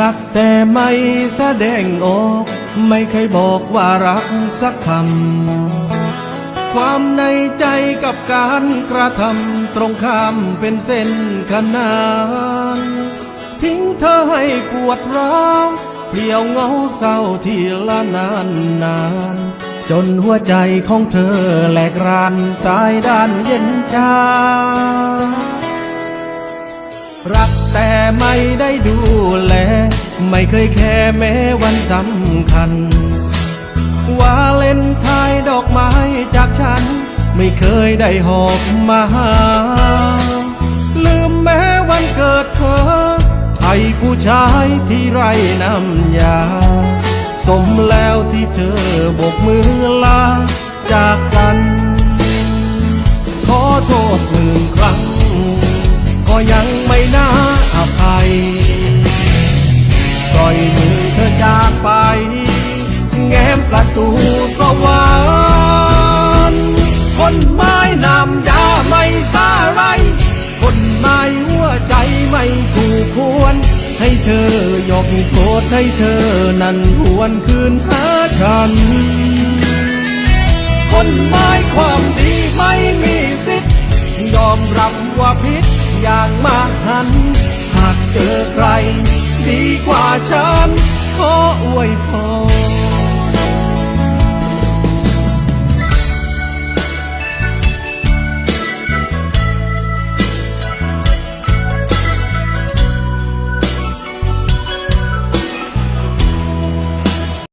รักแต่ไม่แสดงออก ไม่เคยบอกว่ารักสักคำ ความในใจกับการกระทำตรงข้ามเป็นเส้นขนานทิ้งเธอให้ปวดร้าวเปลี่ยวเหงาเศร้าทีละนานนาน จนหัวใจของเธอแหลกรานตายด้านเย็นชารัก แต่ไม่ได้ดูแล ไม่เคยแค่แม้วันสำคัญว่าเล่นทายดอกไม้จากฉัน ไม่เคยได้หอบมาหา ลืมแม้วันเกิดเธอให้ผู้ชายที่ไรน้ำยา สมแล้วที่เธอบกมือลาจาก นไม้นำยาไม่สาไรคนไม้หัวใจไม่ถูกควร ให้เธอยกโทษให้เธอนั้นหวนคืนหาฉัน คนไม้ความดีไม่มีสิทธิ์ยอมรับว่าผิดอย่างมาหัน หากเจอใคร ดีกว่าฉันขอ